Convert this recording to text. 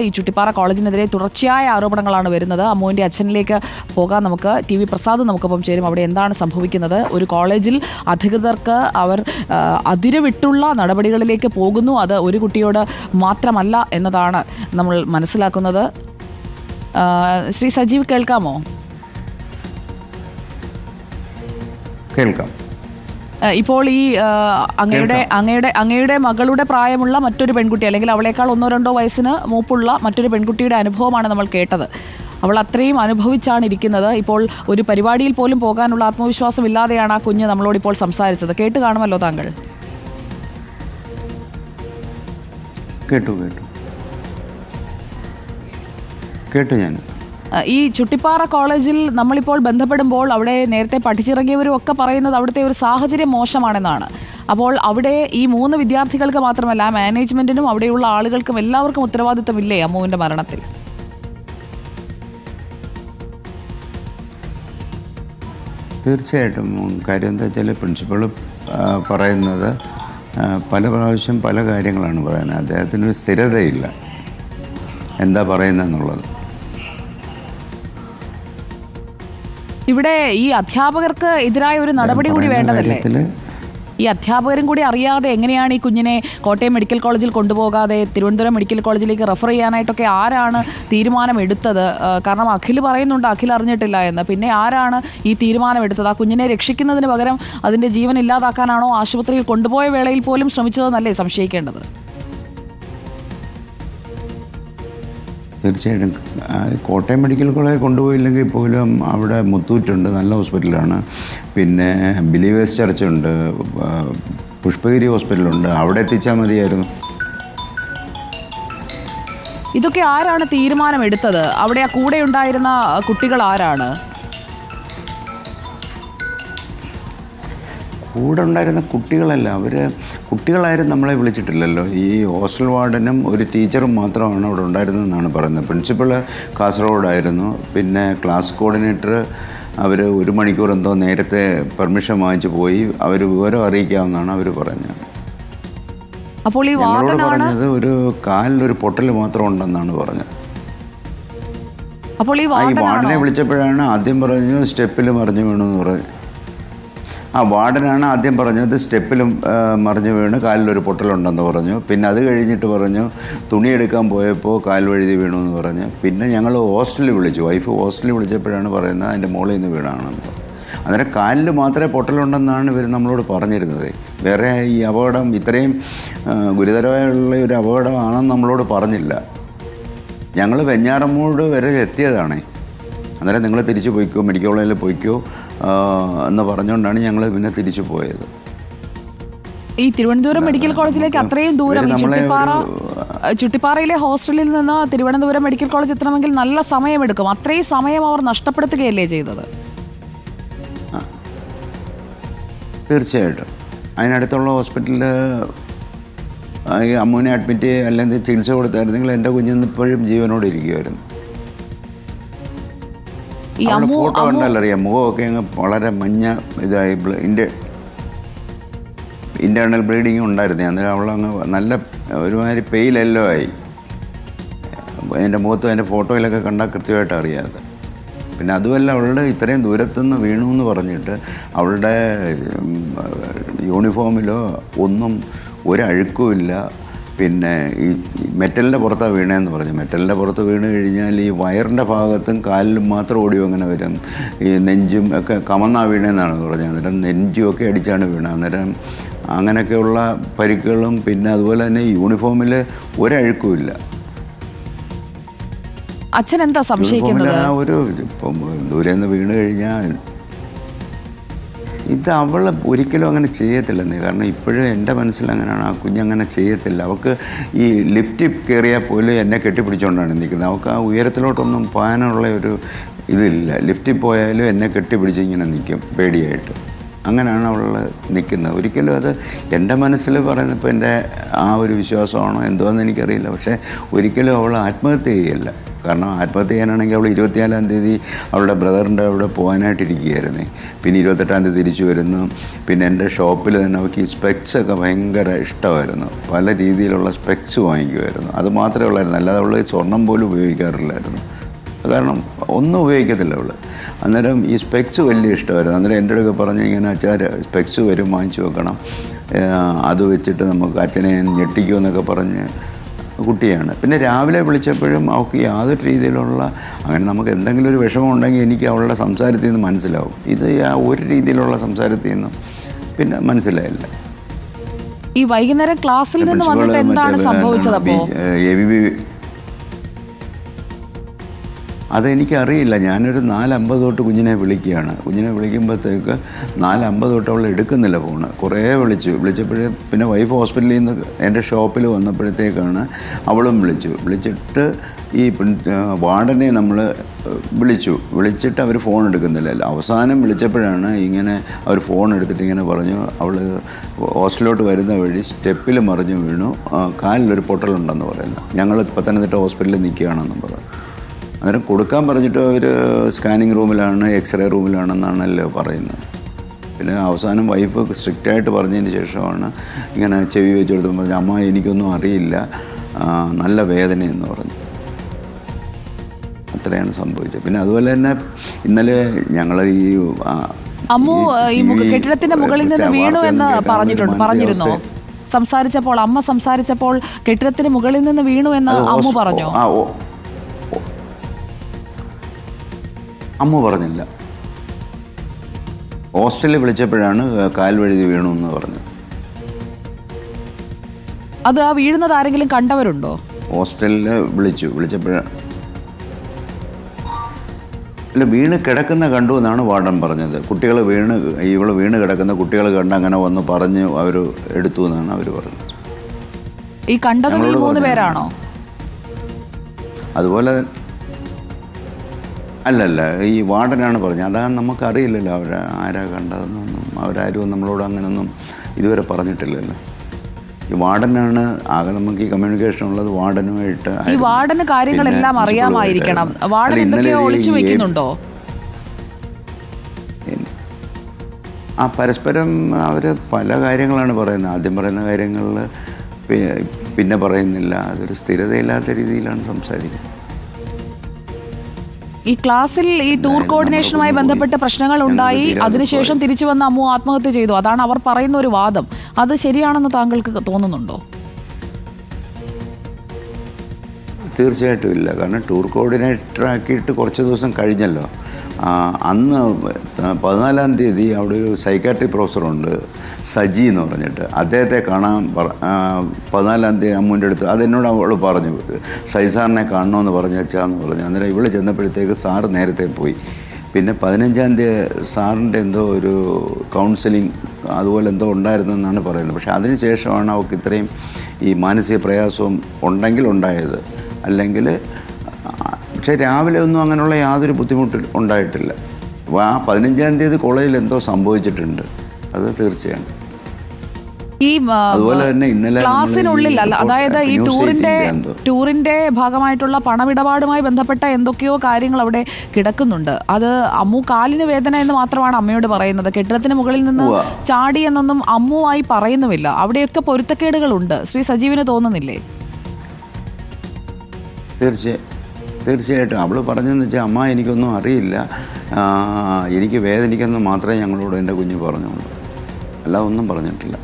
ഈ ചുട്ടിപ്പാറ കോളേജിനെതിരെ തുടർച്ചയായ ആരോപണങ്ങളാണ് വരുന്നത്. അമ്മുവിന്റെ അച്ഛനിലേക്ക് പോകാൻ നമുക്ക്. ടി വി പ്രസാദ് നമുക്കൊപ്പം ചേരും. അവിടെ എന്താണ് സംഭവിക്കുന്നത്? ഒരു കോളേജിൽ അധികൃതർക്ക് അവർ അതിരവിട്ടുള്ള നടപടികളിലേക്ക് പോകുന്നു. അത് ഒരു കുട്ടിയോട് മാത്രമല്ല എന്നതാണ് നമ്മൾ മനസ്സിലാക്കുന്നത്. ശ്രീ സജീവ് കേൾക്കാമോ? കേൾക്കാം. ഇപ്പോൾ ഈ അങ്ങയുടെ അങ്ങയുടെ അങ്ങയുടെ മകളുടെ പ്രായമുള്ള മറ്റൊരു പെൺകുട്ടി അല്ലെങ്കിൽ അവളേക്കാൾ ഒന്നോ രണ്ടോ വയസ്സിന് മൂപ്പുള്ള മറ്റൊരു പെൺകുട്ടിയുടെ അനുഭവമാണ് നമ്മൾ കേട്ടത്. അവൾ അത്രയും അനുഭവിച്ചാണ് ഇരിക്കുന്നത്. ഇപ്പോൾ ഒരു പരിപാടിയിൽ പോലും പോകാനുള്ള ആത്മവിശ്വാസം ഇല്ലാതെയാണ് ആ കുഞ്ഞ് നമ്മളോട് ഇപ്പോൾ സംസാരിച്ചത്. കേട്ട് കാണുമല്ലോ താങ്കൾ. കേട്ടു കേട്ടു. കേട്ടു ഞാൻ. ഈ ചുട്ടിപ്പാറ കോളേജിൽ നമ്മളിപ്പോൾ ബന്ധപ്പെടുമ്പോൾ അവിടെ നേരത്തെ പഠിച്ചിറങ്ങിയവരും ഒക്കെ പറയുന്നത് അവിടുത്തെ ഒരു സാഹചര്യം മോശമാണെന്നാണ്. അപ്പോൾ അവിടെ ഈ മൂന്ന് വിദ്യാർത്ഥികൾക്ക് മാത്രമല്ല മാനേജ്മെന്റിനും അവിടെയുള്ള ആളുകൾക്കും എല്ലാവർക്കും ഉത്തരവാദിത്തമില്ലേ അമ്മുവിന്റെ മരണത്തിൽ? തീർച്ചയായിട്ടും. കാര്യം എന്താ വെച്ചാൽ പ്രിൻസിപ്പൾ പറയുന്നത് പല പ്രാവശ്യം പല കാര്യങ്ങളാണ് പറയുന്നത്. അദ്ദേഹത്തിനൊരു സ്ഥിരതയില്ല. എന്താ പറയുന്നതെന്നുള്ളത്. ഇവിടെ ഈ അധ്യാപകർക്ക് എതിരായ ഒരു നടപടി കൂടി വേണ്ടതല്ലേ? ഈ അധ്യാപകരും കൂടി അറിയാതെ എങ്ങനെയാണ് ഈ കുഞ്ഞിനെ കോട്ടയം മെഡിക്കൽ കോളേജിൽ കൊണ്ടുപോകാതെ തിരുവനന്തപുരം മെഡിക്കൽ കോളേജിലേക്ക് റെഫർ ചെയ്യാനായിട്ടൊക്കെ ആരാണ് തീരുമാനം എടുത്തത് കാരണം അഖിൽ പറയുന്നുണ്ട് അഖിൽ അറിഞ്ഞിട്ടില്ല എന്ന്. പിന്നെ ആരാണ് ഈ തീരുമാനം എടുത്തത് ആ കുഞ്ഞിനെ രക്ഷിക്കുന്നതിന് പകരം അതിന്റെ ജീവൻ ഇല്ലാതാക്കാനാണോ ആശുപത്രിയിൽ കൊണ്ടുപോയ വേളയിൽ പോലും ശ്രമിച്ചതെന്നല്ലേ സംശയിക്കേണ്ടത്? തീർച്ചയായിട്ടും. കോട്ടയം മെഡിക്കൽ കോളേജ് കൊണ്ടുപോയില്ലെങ്കിൽ പോലും അവിടെ മുത്തൂറ്റുണ്ട് നല്ല ഹോസ്പിറ്റലാണ്. പിന്നെ ബിലീവേഴ്സ് ചർച്ചുണ്ട് പുഷ്പഗിരി ഹോസ്പിറ്റലുണ്ട് അവിടെ എത്തിച്ചാൽ മതിയായിരുന്നു. ഇതൊക്കെ ആരാണ് തീരുമാനം എടുത്തത് അവിടെ ആ കൂടെ ഉണ്ടായിരുന്ന കുട്ടികൾ ആരാണ്? കൂടെ ഉണ്ടായിരുന്ന കുട്ടികളല്ല അവർ കുട്ടികളാരും നമ്മളെ വിളിച്ചിട്ടില്ലല്ലോ. ഈ ഹോസ്റ്റൽ വാർഡനും ഒരു ടീച്ചറും മാത്രമാണ് അവിടെ ഉണ്ടായിരുന്നതെന്നാണ് പറയുന്നത്. പ്രിൻസിപ്പൾ കാസർഗോഡായിരുന്നു. പിന്നെ ക്ലാസ് കോർഡിനേറ്റർ അവർ ഒരു മണിക്കൂർ എന്തോ നേരത്തെ പെർമിഷൻ വാങ്ങിച്ചു പോയി. അവർ വിവരം അറിയിക്കാമെന്നാണ് അവർ പറഞ്ഞത്. അപ്പോൾ ഈ ഞങ്ങളോട് പറഞ്ഞത് ഒരു കാലിലൊരു പൊട്ടൽ മാത്രം ഉണ്ടെന്നാണ് പറഞ്ഞത്. അപ്പോൾ ഈ വാർഡിനെ വാർഡനെ വിളിച്ചപ്പോഴാണ് ആദ്യം പറഞ്ഞു സ്റ്റെപ്പിൽ മറിഞ്ഞു വീണെന്ന് പറഞ്ഞു ആ വാർഡനാണ് ആദ്യം പറഞ്ഞത്. സ്റ്റെപ്പിലും മറിഞ്ഞു വീണ് കാലിലൊരു പൊട്ടലുണ്ടെന്ന് പറഞ്ഞു. പിന്നെ അത് കഴിഞ്ഞിട്ട് പറഞ്ഞു തുണി എടുക്കാൻ പോയപ്പോൾ കാൽ വഴുതി വീണു എന്ന് പറഞ്ഞു. പിന്നെ ഞങ്ങൾ ഹോസ്റ്റലിൽ വിളിച്ചു. വൈഫ് ഹോസ്റ്റലിൽ വിളിച്ചപ്പോഴാണ് പറയുന്നത് അതിന്റെ മുകളിൽ നിന്ന് വീണാണെന്ന്. അന്നേരം കാലിൽ മാത്രമേ പൊട്ടലുണ്ടെന്നാണ് ഇവർ നമ്മളോട് പറഞ്ഞിരുന്നത്. വേറെ ഈ അപകടം ഇത്രയും ഗുരുതരമായുള്ള ഒരു അപകടമാണെന്ന് നമ്മളോട് പറഞ്ഞില്ല. ഞങ്ങൾ വെഞ്ഞാറമ്മൂട് വരെ എത്തിയതാണേ. അന്നേരം നിങ്ങൾ തിരിച്ചു പോയിക്കോ മെഡിക്കൽ കോളേജിൽ പോയിക്കോ. എന്ന് പറഞ്ഞുകൊണ്ടാണ് ഞങ്ങൾ പിന്നെ തിരിച്ചു പോയത്. ഈ തിരുവനന്തപുരം മെഡിക്കൽ കോളേജിലേക്ക് അത്രയും ദൂരം ചുട്ടിപ്പാറ ചുട്ടിപ്പാറയിലെ ഹോസ്റ്റലിൽ നിന്ന് തിരുവനന്തപുരം മെഡിക്കൽ കോളേജ് എത്തണമെങ്കിൽ നല്ല സമയമെടുക്കും. അത്രയും സമയം അവർ നഷ്ടപ്പെടുത്തുകയല്ലേ ചെയ്തത്? തീർച്ചയായിട്ടും. അതിനടുത്തുള്ള ഹോസ്പിറ്റലിൽ അമ്മൂനെ അഡ്മിറ്റ് ചെയ്യുക അല്ലെങ്കിൽ ചികിത്സ കൊടുത്തായിരുന്നെങ്കിൽ എന്റെ കുഞ്ഞിന്ന് ഇപ്പോഴും ജീവനോടെ ഇരിക്കുമായിരുന്നു ഈ അമ്മു ഫോട്ടോ കണ്ടാൽ മുഖമൊക്കെ അങ്ങ് വളരെ മഞ്ഞ ഇതായി ഇന്റെ ഇന്റേർണൽ ബ്ലീഡിങ് ഉണ്ടായിരുന്നു. അന്നേരം അവളങ്ങ് നല്ല ഒരുമാതിരി പെയിലെല്ലോ ആയി. എന്റെ മുഖത്തും എന്റെ ഫോട്ടോയിലൊക്കെ കണ്ടാൽ കൃത്യമായിട്ട് അറിയാതെ. പിന്നെ അതുമല്ല അവളുടെ ഇത്രയും ദൂരത്തുനിന്ന് വീണു എന്ന് പറഞ്ഞിട്ട് അവളുടെ യൂണിഫോമിലോ ഒന്നും ഒരഴുക്കുമില്ല. പിന്നെ ഈ മെറ്റലിന്റെ പുറത്താണ് വീണേന്ന് പറഞ്ഞു. മെറ്റലിന്റെ പുറത്ത് വീണ് കഴിഞ്ഞാൽ ഈ വയറിന്റെ ഭാഗത്തും കാലിലും മാത്രം ഓടിയോ അങ്ങനെ വരും. ഈ നെഞ്ചും ഒക്കെ കമന്നാ വീണേന്നാണ് പറഞ്ഞത്. അന്നേരം നെഞ്ചും ഒക്കെ അടിച്ചാണ് വീണത്. അന്നേരം അങ്ങനെയൊക്കെയുള്ള പരിക്കുകളും പിന്നെ അതുപോലെ തന്നെ യൂണിഫോമിൽ ഒരഴുക്കുമില്ല. അച്ഛൻ എന്താ സംശയിക്കുന്നത് ഒരു ഇപ്പം ദൂരെ നിന്ന് വീണ് കഴിഞ്ഞാൽ ഇത് അവൾ ഒരിക്കലും അങ്ങനെ ചെയ്യത്തില്ലെന്ന്. കാരണം ഇപ്പോഴും എന്റെ മനസ്സിൽ അങ്ങനെയാണ് ആ കുഞ്ഞങ്ങനെ ചെയ്യത്തില്ല. അവൾക്ക് ഈ ലിഫ്റ്റ് കയറിയാൽ പോലും എന്നെ കെട്ടിപ്പിടിച്ചുകൊണ്ടാണ് നിൽക്കുന്നത് അവൾക്ക് ആ ഉയരത്തിലോട്ടൊന്നും പോകാനുള്ള ഒരു ഇതില്ല. ലിഫ്റ്റിൽ പോയാലും എന്നെ കെട്ടിപ്പിടിച്ച് ഇങ്ങനെ നിൽക്കും പേടിയായിട്ട്. അങ്ങനെയാണ് അവൾ നിൽക്കുന്നത്. ഒരിക്കലും അത് എന്റെ മനസ്സിൽ പറയുന്നത് ഇപ്പോൾ എന്റെ ആ ഒരു വിശ്വാസമാണോ എന്തോന്ന് എനിക്കറിയില്ല. പക്ഷേ ഒരിക്കലും അവൾ ആത്മഹത്യ ചെയ്യല്ല. കാരണം ആത്മഹത്യ ചെയ്യാനാണെങ്കിൽ അവൾ ഇരുപത്തിനാലാം തീയതി അവളുടെ ബ്രദറിന്റെ അവിടെ പോകാനായിട്ടിരിക്കുകയായിരുന്നേ. പിന്നെ ഇരുപത്തെട്ടാം തീയതി തിരിച്ചു വരുന്നു. പിന്നെ എന്റെ ഷോപ്പിൽ തന്നെ അവൾക്ക് ഈ സ്പെക്സ് ഒക്കെ ഭയങ്കര ഇഷ്ടമായിരുന്നു. പല രീതിയിലുള്ള സ്പെക്സ് വാങ്ങിക്കുമായിരുന്നു. അത് മാത്രമേ ഉള്ളായിരുന്നു. അല്ലാതെ അവൾ സ്വർണം പോലും ഉപയോഗിക്കാറില്ലായിരുന്നു. കാരണം ഒന്നും ഉപയോഗിക്കത്തില്ല അവൾ. അന്നേരം ഈ സ്പെക്സ് വലിയ ഇഷ്ടമായിരുന്നു. അന്നേരം എന്റെ അടുക്കെ പറഞ്ഞു ഇങ്ങനെ അച്ഛാ സ്പെക്സ് വരും വാങ്ങിച്ചു വെക്കണം. അത് വെച്ചിട്ട് നമുക്ക് അച്ഛനെ ഞെട്ടിക്കുമെന്നൊക്കെ പറഞ്ഞ് കുട്ടിയാണ്. പിന്നെ രാവിലെ വിളിച്ചപ്പോഴും അവൾക്ക് യാതൊരു രീതിയിലുള്ള അങ്ങനെ നമുക്ക് എന്തെങ്കിലും ഒരു വിഷമം ഉണ്ടെങ്കിൽ എനിക്ക് അവളുടെ സംസാരത്തിൽ നിന്ന് മനസ്സിലാവും. ഇത് ആ ഒരു രീതിയിലുള്ള സംസാരത്തിൽ നിന്നും പിന്നെ മനസ്സിലായില്ല. ഈ വൈകുന്നേരം ക്ലാസ്സിൽ നിന്ന് വന്നിട്ട് എന്താണ് സംഭവിച്ചത് അപ്പോൾ എ ബി അതെനിക്കറിയില്ല. ഞാനൊരു നാലമ്പത് തൊട്ട് കുഞ്ഞിനെ വിളിക്കുകയാണ്. കുഞ്ഞിനെ വിളിക്കുമ്പോഴത്തേക്ക് നാലമ്പത് തൊട്ട് അവൾ എടുക്കുന്നില്ല ഫോണ്. കുറേ വിളിച്ചു. വിളിച്ചപ്പോഴേ പിന്നെ വൈഫ് ഹോസ്പിറ്റലിൽ നിന്ന് എന്റെ ഷോപ്പിൽ വന്നപ്പോഴത്തേക്കാണ് അവളും വിളിച്ചു. വിളിച്ചിട്ട് ഈ വാർഡനെ നമ്മൾ വിളിച്ചു. വിളിച്ചിട്ട് അവർ ഫോൺ എടുക്കുന്നില്ല. അവസാനം വിളിച്ചപ്പോഴാണ് ഇങ്ങനെ അവർ ഫോൺ എടുത്തിട്ട് ഇങ്ങനെ പറഞ്ഞു അവൾ ഹോസ്റ്റലിലോട്ട് വരുന്ന വഴി സ്റ്റെപ്പിൽ മറിഞ്ഞു വീണു. കാലിലൊരു പൊട്ടലുണ്ടെന്ന് പറയുന്നു. ഞങ്ങൾ പത്തനംതിട്ട ഹോസ്പിറ്റലിൽ നിൽക്കുകയാണെന്നും പറഞ്ഞു. അന്നേരം കൊടുക്കാൻ പറഞ്ഞിട്ട് അവർ സ്കാനിങ് റൂമിലാണ് എക്സ്റേ റൂമിലാണെന്നാണല്ലോ പറയുന്നത്. പിന്നെ അവസാനം വൈഫ് സ്ട്രിക്റ്റ് ആയിട്ട് പറഞ്ഞതിന് ശേഷമാണ് ഇങ്ങനെ ചെവി വെച്ച് കൊടുത്തപ്പോൾ പറഞ്ഞു അമ്മ എനിക്കൊന്നും അറിയില്ല. നല്ല വേദനയെന്ന് പറഞ്ഞു. അത്രയാണ് സംഭവിച്ചത്. പിന്നെ അതുപോലെ തന്നെ ഇന്നലെ ഞങ്ങൾ ഈ അമ്മു ഈ കെട്ടിടത്തിന്റെ മുകളിൽ നിന്ന് വീണു എന്ന് പറഞ്ഞിട്ടുണ്ട്. പറഞ്ഞിരുന്നോ? സംസാരിച്ചപ്പോൾ അമ്മ സംസാരിച്ചപ്പോൾ കെട്ടിടത്തിന് മുകളിൽ നിന്ന് വീണു എന്ന് അമ്മു പറഞ്ഞു? അമ്മ പറഞ്ഞില്ല. ഹോസ്റ്റലിൽ വിളിച്ചപ്പോഴാണ് കാൽ വഴുതി വീണു എന്ന് പറഞ്ഞത് അത് ആ വീഴുന്നത് ആരെങ്കിലും കണ്ടവരുണ്ടോ? ഹോസ്റ്റലിൽ വിളിച്ചു. വിളിച്ചപ്പോഴാണ് അല്ല വീണ് കിടക്കുന്ന കണ്ടു എന്നാണ് വാർഡൻ പറഞ്ഞത്. കുട്ടികൾ വീണ് ഇവൾ വീണ് കിടക്കുന്ന കുട്ടികൾ കണ്ട് അങ്ങനെ വന്ന് പറഞ്ഞ് അവർ എടുത്തു എന്നാണ് അവർ പറഞ്ഞത്. ഈ കണ്ടത് മൂന്ന് പേരാണോ? അതുപോലെ അല്ലല്ല ഈ വാർഡനാണ് പറഞ്ഞത്. അതാണ് നമുക്കറിയില്ലല്ലോ അവർ ആരാ കണ്ടതെന്നൊന്നും. അവരാരും നമ്മളോട് അങ്ങനൊന്നും ഇതുവരെ പറഞ്ഞിട്ടില്ലല്ലോ. ഈ വാർഡനാണ് ആകെ നമുക്ക് ഈ കമ്മ്യൂണിക്കേഷൻ ഉള്ളത് വാർഡനുമായിട്ട് ഈ. വാർഡന് കാര്യങ്ങളെല്ലാം അറിയാമായിരിക്കണം. വാർഡൻ എന്തൊക്കെയോ ഒളിച്ചു വെക്കുന്നുണ്ടോ? ആ പരസ്പരം അവർ പല കാര്യങ്ങളാണ് പറയുന്നത്. ആദ്യം പറയുന്ന കാര്യങ്ങളിൽ പിന്നെ പറയുന്നില്ല. അതൊരു സ്ഥിരതയില്ലാത്ത രീതിയിലാണ് സംസാരിക്കുന്നത്. ഈ ക്ലാസ്സിൽ ഈ ടൂർ കോർഡിനേഷനുമായി ബന്ധപ്പെട്ട പ്രശ്നങ്ങൾ ഉണ്ടായി. അതിനുശേഷം തിരിച്ചു വന്ന അമ്മു ആത്മഹത്യ ചെയ്തു. അതാണ് അവർ പറയുന്ന ഒരു വാദം. അത് ശരിയാണെന്ന് താങ്കൾക്ക് തോന്നുന്നുണ്ടോ? തീർച്ചയായിട്ടും ഇല്ല. കാരണം ടൂർ കോർഡിനേറ്റർ ആക്കിയിട്ട് കുറച്ച് ദിവസം കഴിഞ്ഞല്ലോ. അന്ന് പതിനാലാം തീയതി അവിടെ ഒരു സൈക്കാട്രി പ്രൊഫസറുണ്ട് സജി എന്ന് പറഞ്ഞിട്ട്. അദ്ദേഹത്തെ കാണാൻ പതിനാലാം തീയതി അമ്മൂന്റെ അടുത്ത് അതെന്നോട് അവൾ പറഞ്ഞു സജി സാറിനെ കാണണമെന്ന് പറഞ്ഞു വെച്ചാന്ന് പറഞ്ഞു. അന്നേരം ഇവൾ ചെന്നപ്പോഴത്തേക്ക് സാറ് നേരത്തെ പോയി. പിന്നെ പതിനഞ്ചാം തീയതി സാറിന്റെ എന്തോ ഒരു കൗൺസിലിംഗ് അതുപോലെ എന്തോ ഉണ്ടായിരുന്നെന്നാണ് പറയുന്നത്. പക്ഷേ അതിന് ശേഷമാണ് അവൾക്ക് ഇത്രയും ഈ മാനസിക പ്രയാസവും ഉണ്ടെങ്കിൽ ഉണ്ടായത്. അല്ലെങ്കിൽ പക്ഷേ രാവിലെ ഒന്നും അങ്ങനെയുള്ള യാതൊരു ബുദ്ധിമുട്ട് ഉണ്ടായിട്ടില്ല. ആ പതിനഞ്ചാം തീയതി കോളേജിൽ എന്തോ സംഭവിച്ചിട്ടുണ്ട്. അത് തീർച്ചയാണ്. ഈ അതുപോലെ തന്നെ ഇന്നലെ ക്ലാസ്സിനുള്ളിൽ അല്ല അതായത് ഈ ടൂറിന്റെ ടൂറിന്റെ ഭാഗമായിട്ടുള്ള പണമിടപാടുമായി ബന്ധപ്പെട്ട എന്തൊക്കെയോ കാര്യങ്ങൾ അവിടെ കിടക്കുന്നുണ്ട്. അത് അമ്മു കാലിന് വേദന എന്ന് മാത്രമാണ് അമ്മയോട് പറയുന്നത്. കെട്ടിടത്തിന് മുകളിൽ നിന്ന് ചാടി എന്നൊന്നും അമ്മുവായി പറയുന്നുമില്ല. അവിടെയൊക്കെ പൊരുത്തക്കേടുകളുണ്ട്. ശ്രീ സജീവിന് തോന്നുന്നില്ലേ? തീർച്ചയായും തീർച്ചയായിട്ടും. അവൾ പറഞ്ഞതെന്ന് വെച്ചാൽ അമ്മ എനിക്കൊന്നും അറിയില്ല. എനിക്ക് വേദനിക്കുന്നു. മാത്രമേ ഞങ്ങളോട് എന്റെ കുഞ്ഞ് പറഞ്ഞുള്ളൂ അല്ല ഒന്നും പറഞ്ഞിട്ടില്ല.